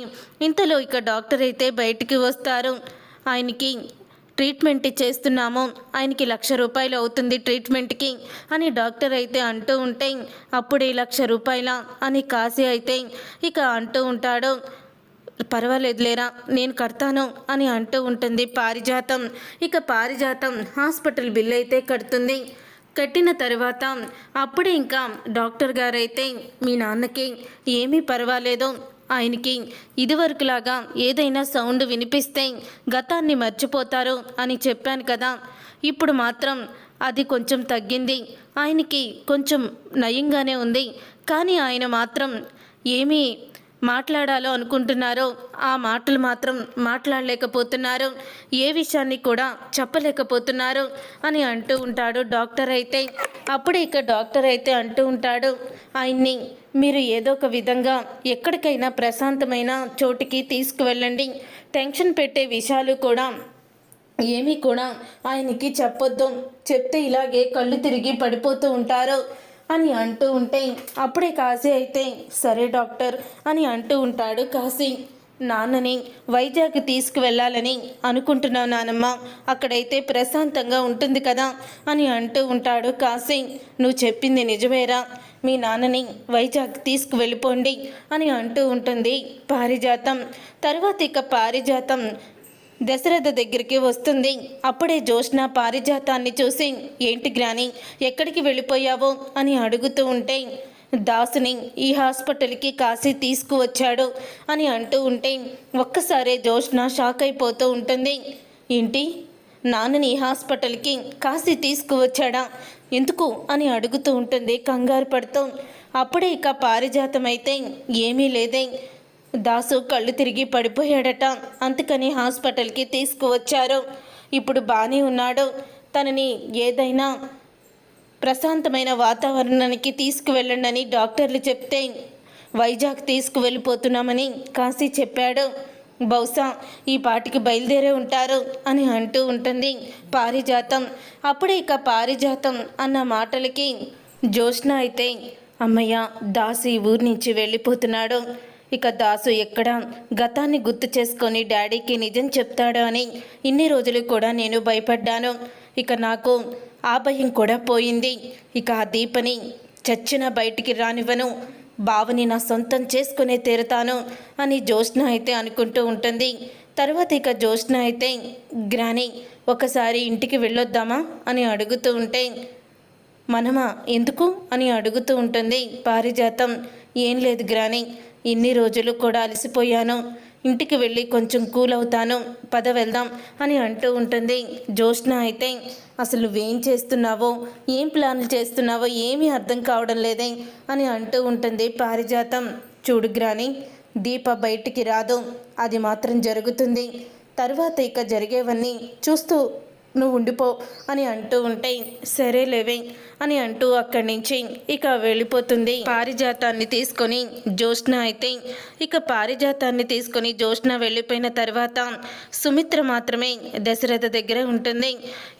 ఉంటే ఇంతలో ఇక డాక్టర్ అయితే బయటికి వస్తారు. ఆయనకి ట్రీట్మెంట్ చేస్తున్నాము ఆయనకి లక్ష రూపాయలు అవుతుంది ట్రీట్మెంట్కి అని డాక్టర్ అయితే అంటూ ఉంటే అప్పుడే లక్ష రూపాయల అని కాశీ అయితే ఇక అంటూ ఉంటాడు. పర్వాలేదులేరా నేను కడతాను అని అంటూ ఉంటుంది పారిజాతం. ఇక పారిజాతం హాస్పిటల్ బిల్ అయితే కడుతుంది. కట్టిన తర్వాత అప్పుడే ఇంకా డాక్టర్ గారైతే మీ నాన్నకి ఏమీ పర్వాలేదు ఆయనకి ఇదివరకులాగా ఏదైనా సౌండ్ వినిపిస్తే గతాన్ని మర్చిపోతారు అని చెప్పాను కదా. ఇప్పుడు మాత్రం అది కొంచెం తగ్గింది. ఆయనకి కొంచెం నయంగానే ఉంది. కానీ ఆయన మాత్రం ఏమీ మాట్లాడాలో అనుకుంటున్నారో ఆ మాటలు మాత్రం మాట్లాడలేకపోతున్నారు. ఏ విషయాన్ని కూడా చెప్పలేకపోతున్నారు అని అంటూ ఉంటాడు డాక్టర్ అయితే. అప్పుడే ఇక డాక్టర్ అయితే అంటూ ఉంటాడు ఆయన్ని మీరు ఏదో ఒక విధంగా ఎక్కడికైనా ప్రశాంతమైన చోటికి తీసుకువెళ్ళండి. టెన్షన్ పెట్టే విషయాలు కూడా ఏమీ కూడా ఆయనకి చెప్పొద్దు. చెప్తే ఇలాగే కళ్ళు తిరిగి పడిపోతూ ఉంటారు. అని అంటూ ఉంటే అప్పుడే కాశీ అయితే సరే డాక్టర్ అని అంటూ ఉంటాడు కాశీ. నాన్నని వైజాగ్ తీసుకువెళ్ళాలని అనుకుంటున్నావు నానమ్మ. అక్కడైతే ప్రశాంతంగా ఉంటుంది కదా అని అంటూ ఉంటాడు కాశీ. నువ్వు చెప్పింది నిజమేరా. మీ నాన్నని వైజాగ్ తీసుకువెళ్ళిపోండి అని అంటూ ఉంటుంది. పారిజాతం. తర్వాత ఇక పారిజాతం. దశరథ దగ్గరికి వస్తుంది. అప్పుడే జోష్న పారిజాతాన్ని చూసి ఏంటి గ్రాని ఎక్కడికి వెళ్ళిపోయావో? అని అడుగుతూ ఉంటే దాసుని ఈ హాస్పిటల్కి కాశీ తీసుకువచ్చాడు అని అంటూ ఉంటే ఒక్కసారే జోష్న షాక్ అయిపోతూ ఉంటుంది. ఏంటి? నాన్నని ఈ హాస్పిటల్కి కాశీ తీసుకువచ్చాడా? ఎందుకు? అని అడుగుతూ ఉంటుంది కంగారు పడుతూ. అప్పుడే ఇక పారిజాతం అయితే ఏమీ లేదే. దాసు కళ్ళు తిరిగి పడిపోయాడట. అందుకని హాస్పిటల్కి తీసుకువచ్చారు. ఇప్పుడు బాగానే ఉన్నాడు. తనని ఏదైనా ప్రశాంతమైన వాతావరణానికి తీసుకువెళ్ళండి అని డాక్టర్లు చెప్తే వైజాగ్ తీసుకువెళ్ళిపోతున్నామని కాశీ చెప్పాడు. బహుశా ఈ పాటికి బయలుదేరే ఉంటారు అని అంటూ ఉంటుంది పారిజాతం. అప్పుడే ఇక పారిజాతం అన్న మాటలకి జోష్న అయితే అమ్మయ్య దాసు ఈ ఊరి నుంచి వెళ్ళిపోతున్నాడు. ఇక దాసు ఎక్కడ? గతాన్ని గుర్తు చేసుకొని డాడీకి నిజం చెప్తాడు అని ఇన్ని రోజులు కూడా నేను భయపడ్డాను. ఇక నాకు ఆ భయం కూడా పోయింది. ఇక ఆ దీపని చచ్చిన బయటికి రానివ్వను. బావని నా సొంతం చేసుకునే తీరుతాను అని జ్యోత్స్న అయితే అనుకుంటూ ఉంటుంది. తర్వాత ఇక జ్యోత్స్న అయితే గ్రాని ఒకసారి ఇంటికి వెళ్ళొద్దామా? అని అడుగుతూ ఉంటే మనమా? ఎందుకు? అని అడుగుతూ ఉంటుంది పారిజాతం. ఏం లేదు గ్రాని ఇన్ని రోజులు కూడా అలసిపోయాను. ఇంటికి వెళ్ళి కొంచెం కూల్ అవుతాను. పద వెళ్దాం అని అంటూ ఉంటుంది. జ్యోత్స్న అయితే అసలు నువ్వేం చేస్తున్నావో? ఏం ప్లాన్లు చేస్తున్నావో? ఏమీ అర్థం కావడం లేదే అని అంటూ ఉంటుంది పారిజాతం. చూడు గ్రాని దీప బయటికి రాదు. అది మాత్రం జరుగుతుంది. తర్వాత ఇక జరిగేవన్నీ చూస్తూ నువ్వు ఉండిపో అని అంటూ ఉంటే సరే లేవే అని అంటూ అక్కడి నుంచి ఇక వెళ్ళిపోతుంది. పారిజాతాన్ని తీసుకొని జ్యోష్ణ అయితే ఇక పారిజాతాన్ని తీసుకొని జ్యోష్ణ వెళ్ళిపోయిన తర్వాత సుమిత్ర మాత్రమే దశరథ దగ్గర ఉంటుంది.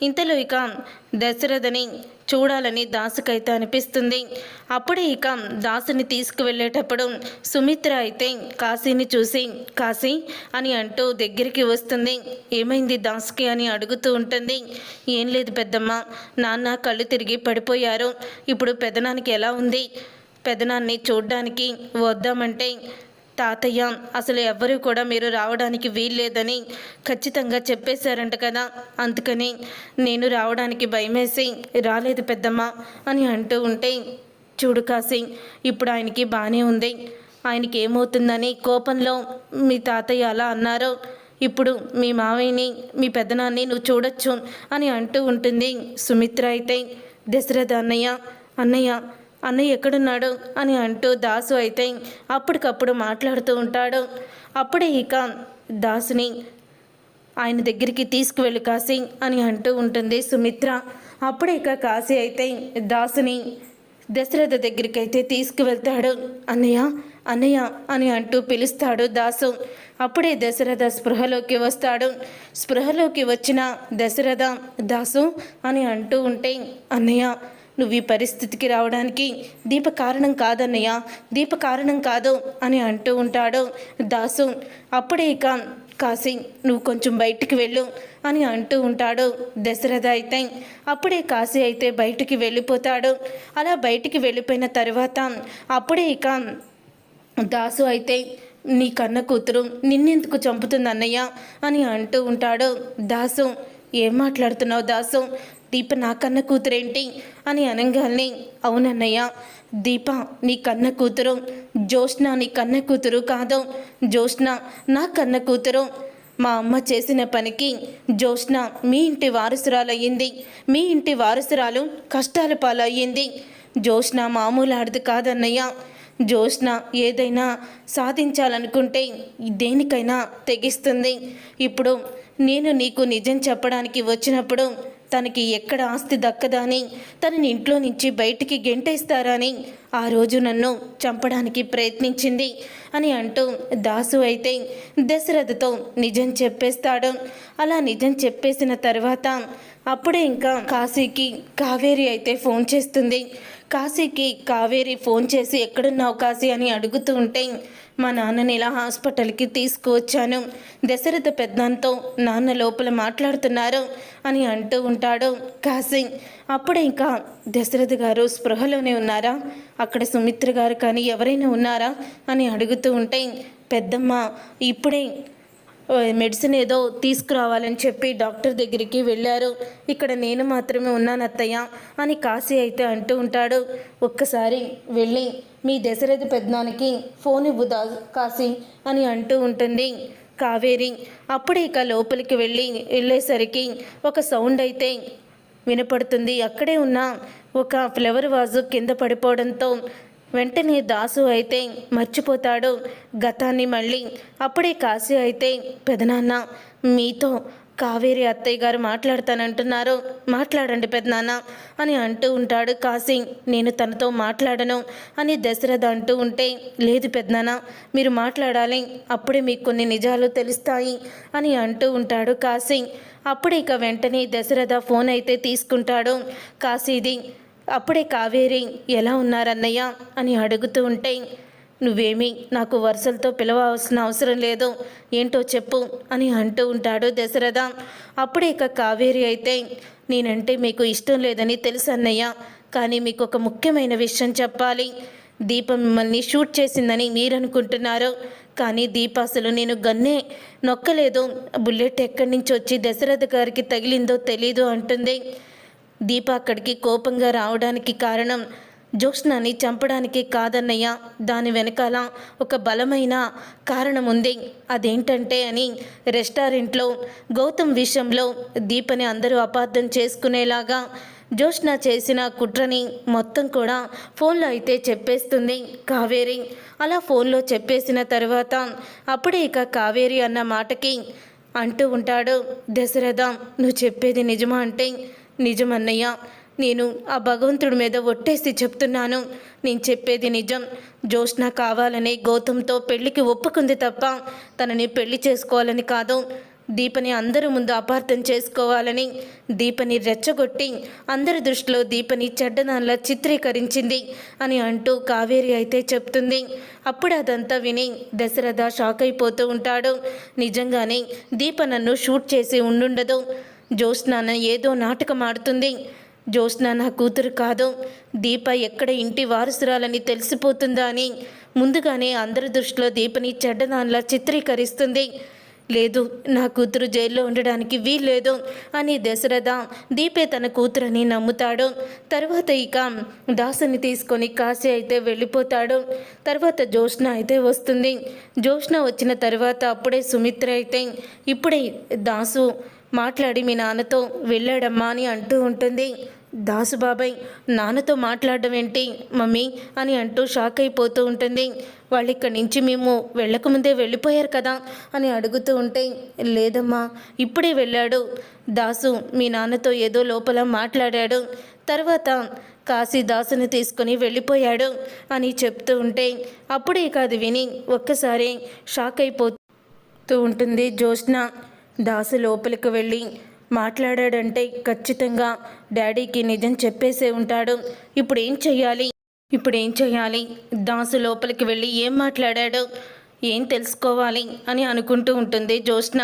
ఇంతలో ఇక దశరథని చూడాలని దాసుకైతే అనిపిస్తుంది. అప్పుడే ఇక దాసుని తీసుకువెళ్ళేటప్పుడు సుమిత్ర అయితే కాశీని చూసి కాశీ అని అంటూ దగ్గరికి వస్తుంది. ఏమైంది దాసుకి? అని అడుగుతూ ఉంటుంది. ఏం లేదు పెద్దమ్మ నాన్న కళ్ళు తిరిగి పడిపోయారు. ఇప్పుడు పెదనానికి ఎలా ఉంది? పెదనాన్ని చూడ్డానికి వద్దామంటే తాతయ్య అసలు ఎవ్వరూ కూడా మీరు రావడానికి వీల్లేదని ఖచ్చితంగా చెప్పేశారంట కదా. అందుకని నేను రావడానికి భయమేసి రాలేదు పెద్దమ్మ అని అంటూ ఉంటే చూడు కాసి ఇప్పుడు ఆయనకి బాగానే ఉంది. ఆయనకి ఏమవుతుందని కోపంలో మీ తాతయ్య అలా అన్నారు ఇప్పుడు మీ మావయ్యని మీ పెద్దనాన్ని నువ్వు చూడొచ్చు అని అంటూ ఉంటుంది సుమిత్ర అయితే. దశరథ అన్నయ్య అన్నయ్య అన్నయ్య ఎక్కడున్నాడు అని అంటూ దాసు అయితే అప్పటికప్పుడు మాట్లాడుతూ ఉంటాడు. అప్పుడే ఇక దాసుని ఆయన దగ్గరికి తీసుకువెళ్ళు కాశీ అని అంటూ ఉంటుంది సుమిత్ర. అప్పుడే ఇక కాశీ అయితే దాసుని దశరథ దగ్గరికి అయితే తీసుకువెళ్తాడు. అన్నయ్య అన్నయ్య అని అంటూ పిలుస్తాడు దాసు. అప్పుడే దశరథ స్పృహలోకి వస్తాడు. స్పృహలోకి వచ్చిన దశరథ దాసు అని అంటూ ఉంటే అన్నయ్య నువ్వు ఈ పరిస్థితికి రావడానికి దీప కారణం కాదన్నయ్య దీప కారణం కాదు అని అంటూ ఉంటాడు. దాసు అప్పుడే ఇక కాశీ నువ్వు కొంచెం బయటికి వెళ్ళు అని అంటూ ఉంటాడు దశరథ అయితే. అప్పుడే కాశీ అయితే బయటికి వెళ్ళిపోతాడు. అలా బయటికి వెళ్ళిపోయిన తర్వాత అప్పుడే ఇక దాసు అయితే నీ కన్న కూతురు నిన్నెందుకు చంపుతుంది అన్నయ్య అని అంటూ ఉంటాడు. దాసు ఏం మాట్లాడుతున్నావు దాసు? దీప నా కన్న కూతురేంటి? అని అనగానే అవునన్నయ్య దీప నీ కన్న కూతురు జ్యోష్ణ నీ కన్న కూతురు కాదు. జ్యోష్ణ నా కన్న కూతురు. మా అమ్మ చేసిన పనికి జ్యోష్ణ మీ ఇంటి వారసురాలయ్యింది. మీ ఇంటి వారసురాలు కష్టాల పాలయ్యింది. జ్యోష్ణ మామూలు ఆడది కాదన్నయ్య. జ్యోష్ణ ఏదైనా సాధించాలనుకుంటే దేనికైనా తెగిస్తుంది. ఇప్పుడు నేను నీకు నిజం చెప్పడానికి వచ్చినప్పుడు తనకి ఎక్కడ ఆస్తి దక్కదని తనని ఇంట్లో నుంచి బయటికి గెంటేస్తారని ఆ రోజు నన్ను చంపడానికి ప్రయత్నించింది అని అంటూ దాసు అయితే దశరథతో నిజం చెప్పేస్తాడు. అలా నిజం చెప్పేసిన తర్వాత అప్పుడే ఇంకా కాశీకి కావేరి అయితే ఫోన్ చేస్తుంది. కాశీకి కావేరి ఫోన్ చేసి ఎక్కడున్నావు కాశీ? అని అడుగుతూ ఉంటే మా నాన్నని ఇలా హాస్పిటల్కి తీసుకువచ్చాను. దశరథ పెద్దంతో నాన్న లోపల మాట్లాడుతున్నారు అని అంటూ ఉంటాడు కాశీ. అప్పుడే ఇంకా దశరథ గారు స్పృహలోనే ఉన్నారా? అక్కడ సుమిత్ర గారు కానీ ఎవరైనా ఉన్నారా? అని అడుగుతూ ఉంటే పెద్దమ్మ ఇప్పుడే మెడిసిన్ ఏదో తీసుకురావాలని చెప్పి డాక్టర్ దగ్గరికి వెళ్ళారు. ఇక్కడ నేను మాత్రమే ఉన్నాను అత్తయ్య అని కాశీ అయితే అంటూ ఉంటాడు. ఒక్కసారి వెళ్ళి మీ దశరథి పెద్దనానికి ఫోన్ ఇవ్వుదా కాశీ అని అంటూ ఉంటుంది. కావేరి అప్పుడే ఇక లోపలికి వెళ్ళి వెళ్ళేసరికి ఒక సౌండ్ అయితే వినపడుతుంది. అక్కడే ఉన్న ఒక ఫ్లవర్ వాజు కింద పడిపోవడంతో వెంటనే దాసు అయితే మర్చిపోతాడు. గతాన్ని మళ్ళీ అప్పుడే కాశీ అయితే పెదనాన్న మీతో కావేరి అత్తయ్య గారు మాట్లాడతానంటున్నారు. మాట్లాడండి పెదనాన్న అని అంటూ ఉంటాడు కాశీ. నేను తనతో మాట్లాడను అని దశరథ అంటూ ఉంటే లేదు పెదనాన్న మీరు మాట్లాడాలి. అప్పుడే మీకు కొన్ని నిజాలు తెలుస్తాయి అని అంటూ ఉంటాడు కాశీ. అప్పుడే ఇక వెంటనే దశరథ ఫోన్ అయితే తీసుకుంటాడు. కాశీది అప్పుడే కావేరి ఎలా ఉన్నారన్నయ్య? అని అడుగుతూ ఉంటే నువ్వేమీ నాకు వరుసలతో పిలవాల్సిన అవసరం లేదు. ఏంటో చెప్పు అని అంటూ ఉంటాడు దశరథ. అప్పుడే ఇక కావేరి అయితే నేనంటే మీకు ఇష్టం లేదని తెలుసు అన్నయ్య. కానీ మీకు ఒక ముఖ్యమైన విషయం చెప్పాలి. దీప మిమ్మల్ని షూట్ చేసిందని మీరనుకుంటున్నారు. కానీ దీప అసలు నేను గన్నే నొక్కలేదు. బుల్లెట్ ఎక్కడి నుంచి వచ్చి దశరథ గారికి తగిలిందో తెలీదు అంటుంది. దీప అక్కడికి కోపంగా రావడానికి కారణం జ్యోత్స్నాని చంపడానికి కాదన్నయ్య. దాని వెనకాల ఒక బలమైన కారణం ఉంది అదేంటంటే అని రెస్టారెంట్లో గౌతమ్ విషయంలో దీపని అందరూ అపార్థం చేసుకునేలాగా జ్యోత్స్న చేసిన కుట్రని మొత్తం కూడా ఫోన్లో అయితే చెప్పేస్తుంది కావేరి. అలా ఫోన్లో చెప్పేసిన తర్వాత అప్పుడే ఇక కావేరి అన్న మాటకి అంటూ ఉంటాడు దశరథ నువ్వు చెప్పేది నిజమా? అంటే నిజమన్నయ్య నేను ఆ భగవంతుడి మీద ఒట్టేసి చెప్తున్నాను. నేను చెప్పేది నిజం. జ్యోత్స్న కావాలని గౌతమ్తో పెళ్ళికి ఒప్పుకుంది తప్ప తనని పెళ్ళి చేసుకోవాలని కాదు. దీపని అందరి ముందు అపార్థం చేసుకోవాలని దీపని రెచ్చగొట్టి అందరి దృష్టిలో దీపని చెడ్డదానిలా చిత్రీకరించింది అని అంటూ కావేరి అయితే చెప్తుంది. అప్పుడు అదంతా విని దశరథ షాక్ అయిపోతూ ఉంటాడు. నిజంగానే దీప నన్ను షూట్ చేసి ఉండుండదు. జ్యోత్స్నాన ఏదో నాటకం ఆడుతుంది. జ్యోత్స్న నా కూతురు కాదు. దీప ఎక్కడ ఇంటి వారసురాలని తెలిసిపోతుందా అని. ముందుగానే అందరి దృష్టిలో దీపని చెడ్డదానిలా చిత్రీకరిస్తుంది. లేదు నా కూతురు జైల్లో ఉండడానికి వీల్లేదు అని దశరథ దీపే తన కూతురని నమ్ముతాడు. తర్వాత ఇక దాసుని తీసుకొని కాశీ అయితే వెళ్ళిపోతాడు. తర్వాత జోష్న అయితే వస్తుంది. జోష్న వచ్చిన తర్వాత అప్పుడే సుమిత్ర అయితే ఇప్పుడే దాసు మాట్లాడి మీ నాన్నతో వెళ్ళాడమ్మా అని అంటూ ఉంటుంది. దాసు బాబాయ్ నాన్నతో మాట్లాడడం ఏంటి? మమ్మీ అని అంటూ షాక్ అయిపోతూ ఉంటుంది. వాళ్ళు ఇక్కడి నుంచి మేము వెళ్ళకముందే వెళ్ళిపోయారు కదా అని అడుగుతూ ఉంటే లేదమ్మా ఇప్పుడే వెళ్ళాడు. దాసు మీ నాన్నతో ఏదో లోపల మాట్లాడాడు. తర్వాత కాశీ దాసుని తీసుకుని వెళ్ళిపోయాడు అని చెప్తూ ఉంటే అప్పుడే కాదు విని ఒక్కసారి షాక్ అయిపోతూ ఉంటుంది జ్యోత్స్న. దాసు లోపలికి వెళ్ళి మాట్లాడాడంటే ఖచ్చితంగా డాడీకి నిజం చెప్పేసే ఉంటాడు. ఇప్పుడు ఏం చెయ్యాలి? ఇప్పుడు ఏం చెయ్యాలి? దాసు లోపలికి వెళ్ళి ఏం మాట్లాడాడు? ఏం తెలుసుకోవాలి? అని అనుకుంటూ ఉంటుంది జ్యోత్స్న.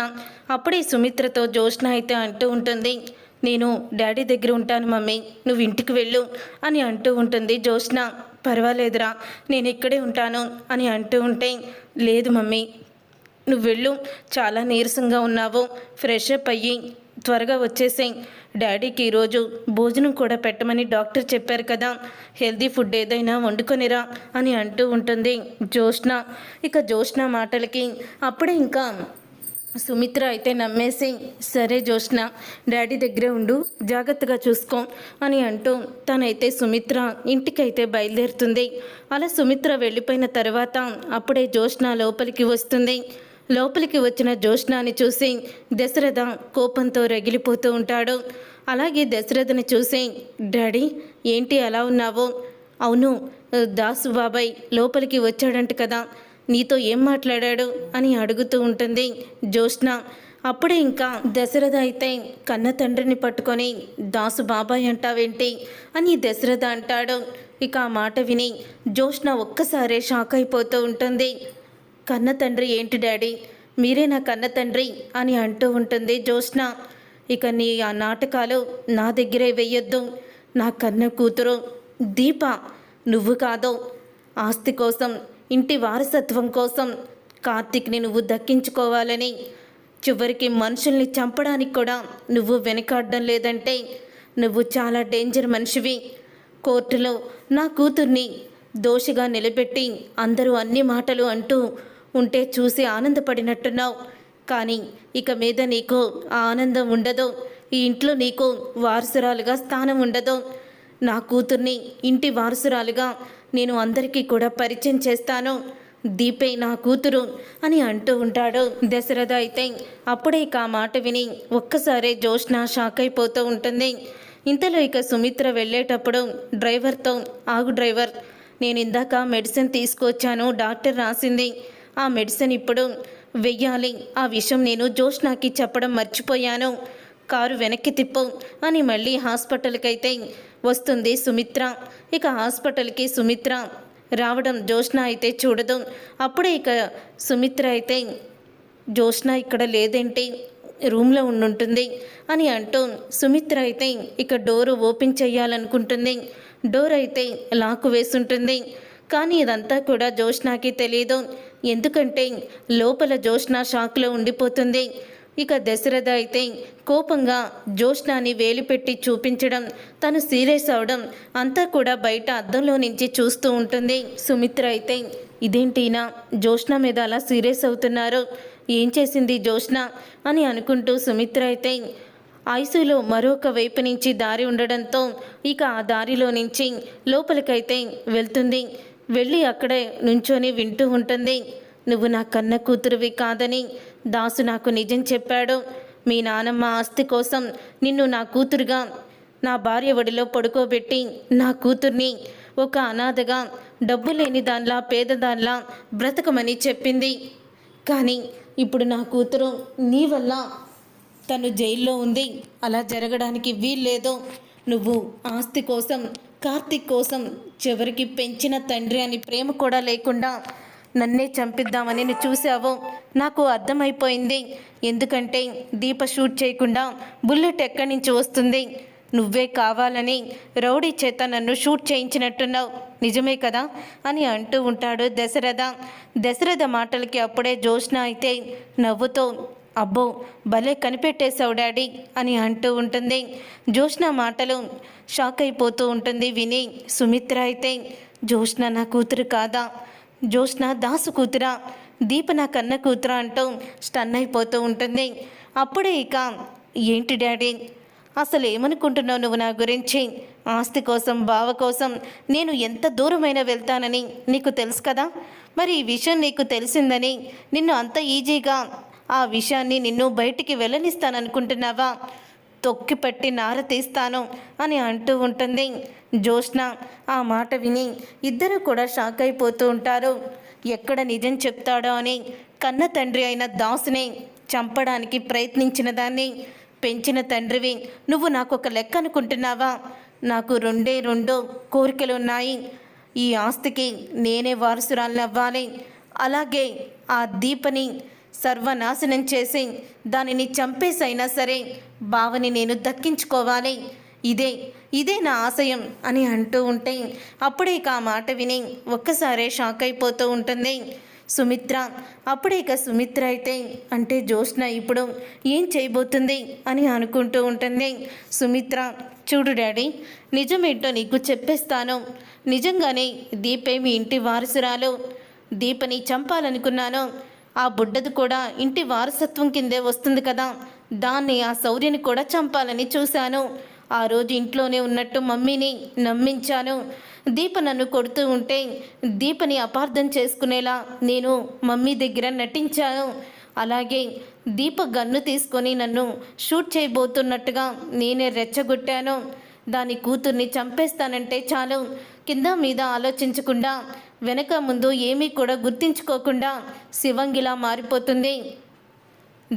అప్పుడే సుమిత్రతో జ్యోత్స్న అయితే అంటూ ఉంటుంది నేను డాడీ దగ్గర ఉంటాను మమ్మీ నువ్వు ఇంటికి వెళ్ళు అని అంటూ ఉంటుంది జ్యోత్స్న. పర్వాలేదురా నేను ఇక్కడే ఉంటాను అని అంటూ ఉంటే లేదు మమ్మీ నువ్వు వెళ్ళు. చాలా నీరసంగా ఉన్నావు. ఫ్రెష్ అప్ అయ్యి త్వరగా వచ్చేసేయ్. డాడీకి ఈరోజు భోజనం కూడా పెట్టమని డాక్టర్ చెప్పారు కదా. హెల్దీ ఫుడ్ ఏదైనా వండుకొనిరా అని అంటూ ఉంటుంది జ్యోష్ణ ఇక జ్యోష్ణ మాటలకి అప్పుడే ఇంకా సుమిత్ర అయితే నమ్మేసి సరే జ్యోష్ణ డాడీ దగ్గరే ఉండు జాగ్రత్తగా చూసుకో అని అంటూ తనైతే సుమిత్ర ఇంటికైతే బయలుదేరుతుంది. అలా సుమిత్ర వెళ్ళిపోయిన తర్వాత అప్పుడే జ్యోష్ణ లోపలికి వస్తుంది. లోపలికి వచ్చిన జ్యోష్నాని చూసి దశరథ కోపంతో రగిలిపోతూ ఉంటాడు. అలాగే దశరథని చూసి డాడీ ఏంటి అలా ఉన్నావు? అవును దాసు బాబాయ్ లోపలికి వచ్చాడంట కదా నీతో ఏం మాట్లాడాడు? అని అడుగుతూ ఉంటుంది జ్యోష్ణ అప్పుడే ఇంకా దశరథ అయితే కన్న తండ్రిని పట్టుకొని దాసు బాబాయ్ అంటావేంటి? అని దశరథ అంటాడు. ఇక ఆ మాట విని జ్యోష్ణ ఒక్కసారే షాక్ అయిపోతూ ఉంటుంది. కన్న తండ్రి ఏంటి డాడీ? మీరే నా కన్న తండ్రి అని అంటూ ఉంటుంది జ్యోత్స్న. ఇక నీ ఆ నాటకాలు నా దగ్గరే వెయ్యొద్దు నా కన్న కూతురు దీప. నువ్వు కాదు. ఆస్తి కోసం ఇంటి వారసత్వం కోసం కార్తిక్ని నువ్వు దక్కించుకోవాలని చివరికి మనుషుల్ని చంపడానికి కూడా నువ్వు వెనకాడడం లేదంటే నువ్వు చాలా డేంజర్ మనిషివి. కోర్టులో నా కూతుర్ని దోషిగా నిలబెట్టి అందరూ అన్ని మాటలు అంటూ ఉంటే చూసి ఆనందపడినట్టున్నావు. కానీ ఇక మీద నీకు ఆనందం ఉండదు. ఈ ఇంట్లో నీకు వారసురాలుగా స్థానం ఉండదు. నా కూతుర్ని ఇంటి వారసురాలుగా నేను అందరికీ కూడా పరిచయం చేస్తాను. దీపే నా కూతురు అని అంటూ ఉంటాడు. దశరథ అయితే అప్పుడే ఇక ఆ మాట విని ఒక్కసారే జోష్న షాక్ అయిపోతూ ఉంటుంది. ఇంతలో ఇక సుమిత్ర వెళ్ళేటప్పుడు డ్రైవర్తో ఆగు డ్రైవర్ నేను ఇందాక మెడిసిన్ తీసుకొచ్చాను డాక్టర్ రాసింది. ఆ మెడిసిన్ ఇప్పుడు వెయ్యాలి. ఆ విషయం నేను జోష్నాకి చెప్పడం మర్చిపోయాను. కారు వెనక్కి తిప్పు అని మళ్ళీ హాస్పిటల్కి అయితే వస్తుంది సుమిత్ర. ఇక హాస్పిటల్కి సుమిత్ర రావడం జోష్న అయితే చూడదు. అప్పుడే ఇక సుమిత్ర అయితే జోష్న ఇక్కడ లేదేంటి? రూమ్లో ఉండుంటుంది అని అంటూ సుమిత్ర అయితే ఇక డోరు ఓపెన్ చేయాలనుకుంటుంది డోర్ అయితే లాక్ వేసుంటుంది. కానీ ఇదంతా కూడా జోష్నాకి తెలియదు ఎందుకంటే లోపల జోష్న షాక్లో ఉండిపోతుంది. ఇక దశరథ అయితే కోపంగా జోష్నాని వేలిపెట్టి చూపించడం తను సీరియస్ అవడం అంతా కూడా బయట అద్దంలో నుంచి చూస్తూ ఉంటుంది. సుమిత్ర అయితే ఇదేంటినా జోష్న మీద అలా సీరియస్ అవుతున్నారు. ఏం చేసింది జోష్న అని అనుకుంటూ సుమిత్ర అయితే ఐసులో మరొక వైపు నుంచి దారి ఉండడంతో ఇక ఆ దారిలో నుంచి లోపలికైతే వెళ్తుంది. వెళ్ళి అక్కడే నుంచొని వింటూ ఉంటుంది. నువ్వు నా కన్న కూతురువి కాదని దాసు నాకు నిజం చెప్పాడు. మీ నానమ్మ ఆస్తి కోసం నిన్ను నా కూతురుగా నా భార్య ఒడిలో పడుకోబెట్టి నా కూతుర్ని ఒక అనాథగా డబ్బు లేని దానిలా పేదదానిలా బ్రతకమని చెప్పింది. కానీ ఇప్పుడు నా కూతురు నీ వల్ల తను జైల్లో ఉంది. అలా జరగడానికి వీల్లేదు. నువ్వు ఆస్తి కోసం కార్తిక్ కోసం చివరికి పెంచిన తండ్రి అని ప్రేమ కూడా లేకుండా నన్నే చంపిద్దామని నువ్వు చూసావు. నాకు అర్థమైపోయింది. ఎందుకంటే దీప షూట్ చేయకుండా బుల్లెట్ ఎక్కడి నుంచి వస్తుంది? నువ్వే కావాలని రౌడీ చేత నన్ను షూట్ చేయించినట్టున్నావు. నిజమే కదా? అని అంటూ ఉంటాడు దశరథ. దశరథ మాటలకి అప్పుడే జోష్న అయితే నవ్వుతో అబ్బో భలే కనిపెట్టేశావు డాడీ అని అంటూ ఉంటుంది. జోష్న మాటలు షాక్ అయిపోతూ ఉంటుంది విని. సుమిత్ర అయితే జోష్న నా కూతురు కాదా? జోష్న దాసు కూతురా? దీప నా కన్న కూతురా అంటూ స్టన్ అయిపోతూ ఉంటుంది. అప్పుడే ఇక ఏంటి డాడీ? అసలు ఏమనుకుంటున్నావు నువ్వు నా గురించి? ఆస్తి కోసం బావ కోసం నేను ఎంత దూరమైనా వెళ్తానని నీకు తెలుసు కదా? మరి ఈ విషయం నీకు తెలిసిందని నిన్ను అంత ఈజీగా ఆ విషయాన్ని నిన్ను బయటికి వెళ్ళనిస్తాననుకుంటున్నావా? తొక్కిపట్టి నార తీస్తాను అని అంటూ ఉంటుంది. జోష్న ఆ మాట విని ఇద్దరు కూడా షాక్ అయిపోతూ ఉంటారు. ఎక్కడ నిజం చెప్తాడో అని కన్న తండ్రి అయిన దాసుని చంపడానికి ప్రయత్నించిన దాన్ని పెంచిన తండ్రివి నువ్వు నాకు ఒక లెక్క అనుకుంటున్నావా? నాకు రెండే రెండు కోరికలు ఉన్నాయి ఈ ఆస్తికి నేనే వారసురాలను అవ్వాలి అలాగే ఆ దీపని సర్వనాశనం చేసి దానిని చంపేసైనా సరే బావని నేను దక్కించుకోవాలి. ఇదే ఇదే నా ఆశయం అని అంటూ ఉంటే అప్పుడే ఇక ఆ మాట విని ఒక్కసారే షాక్ అయిపోతూ ఉంటుంది. సుమిత్ర అప్పుడే ఇక సుమిత్ర అయితే అంటే జ్యోత్స్న ఇప్పుడు ఏం చేయబోతుంది అని అనుకుంటూ ఉంటుంది. సుమిత్ర చూడు డాడీ నిజమేంటో నీకు చెప్పేస్తాను. నిజంగానే దీపే మీ ఇంటి వారసురాలు. దీపని చంపాలనుకున్నాను. ఆ బుడ్డది కూడా ఇంటి వారసత్వం కిందే వస్తుంది కదా. దాన్ని ఆ శౌర్యని కూడా చంపాలని చూశాను. ఆ రోజు ఇంట్లోనే ఉన్నట్టు మమ్మీని నమ్మించాను. దీప నన్ను కొడుతూ ఉంటే దీపని అపార్థం చేసుకునేలా నేను మమ్మీ దగ్గర నటించాను. అలాగే దీప గన్ను తీసుకొని నన్ను షూట్ చేయబోతున్నట్టుగా నేనే రెచ్చగొట్టాను. దాని కూతుర్ని చంపేస్తానంటే చాలు. కింద మీద ఆలోచించకుండా వెనక ముందు ఏమీ కూడా గుర్తించుకోకుండా శివంగిలా మారిపోతుంది.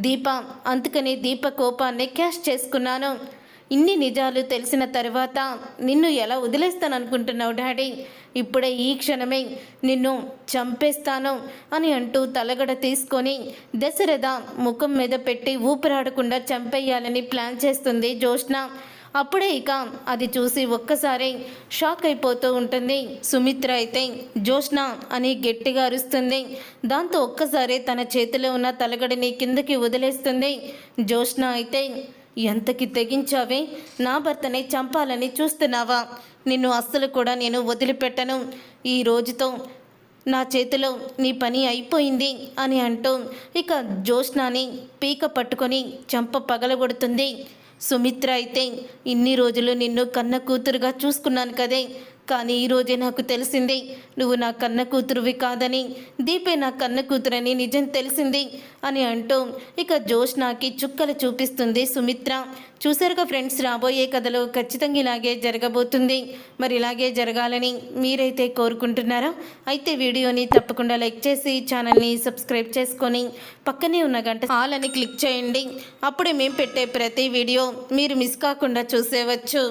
దీప అందుకని దీప కోపాన్ని క్యాష్ చేసుకున్నాను. ఇన్ని నిజాలు తెలిసిన తర్వాత నిన్ను ఎలా వదిలేస్తాననుకుంటున్నావు డాడీ? ఇప్పుడే ఈ క్షణమే నిన్ను చంపేస్తాను అని అంటూ తలగడ తీసుకొని దశరథ ముఖం మీద పెట్టి ఊపిరాడకుండా చంపేయాలని ప్లాన్ చేస్తుంది జోష్న అప్పుడే ఇక అది చూసి ఒక్కసారి షాక్ అయిపోతూ ఉంటుంది. సుమిత్ర అయితే జోష్ణ అని గట్టిగా అరుస్తుంది. దాంతో ఒక్కసారి తన చేతిలో ఉన్న తలగడిని కిందకి వదిలేస్తుంది. జోష్ణ అయితే ఎంతకి తెగించావే? నా భర్తని చంపాలని చూస్తున్నావా? నిన్ను అస్సలు కూడా నేను వదిలిపెట్టను. ఈ రోజుతో నా చేతిలో నీ పని అయిపోయింది అని అంటూ ఇక జోష్నాని పీక పట్టుకొని చంప పగలగొడుతుంది. సుమిత్ర అయితే ఇన్ని రోజులు నిన్ను కన్న కూతురుగా చూసుకున్నాను కదే. కానీ ఈరోజే నాకు తెలిసింది నువ్వు నా కన్న కూతురువి కాదని దీపే నా కన్న కూతురని నిజం తెలిసింది అని అంటూ ఇక జోష్నాకి చుక్కలు చూపిస్తుంది సుమిత్ర. చూసారుగా ఫ్రెండ్స్ రాబోయే కథలో ఖచ్చితంగా ఇలాగే జరగబోతుంది. మరి ఇలాగే జరగాలని మీరైతే కోరుకుంటున్నారా? అయితే వీడియోని తప్పకుండా లైక్ చేసి ఛానల్ని సబ్స్క్రైబ్ చేసుకొని పక్కనే ఉన్న గంట ఆల్ అని క్లిక్ చేయండి. అప్పుడే మేము పెట్టే ప్రతి వీడియో మీరు మిస్ కాకుండా చూసేవచ్చు.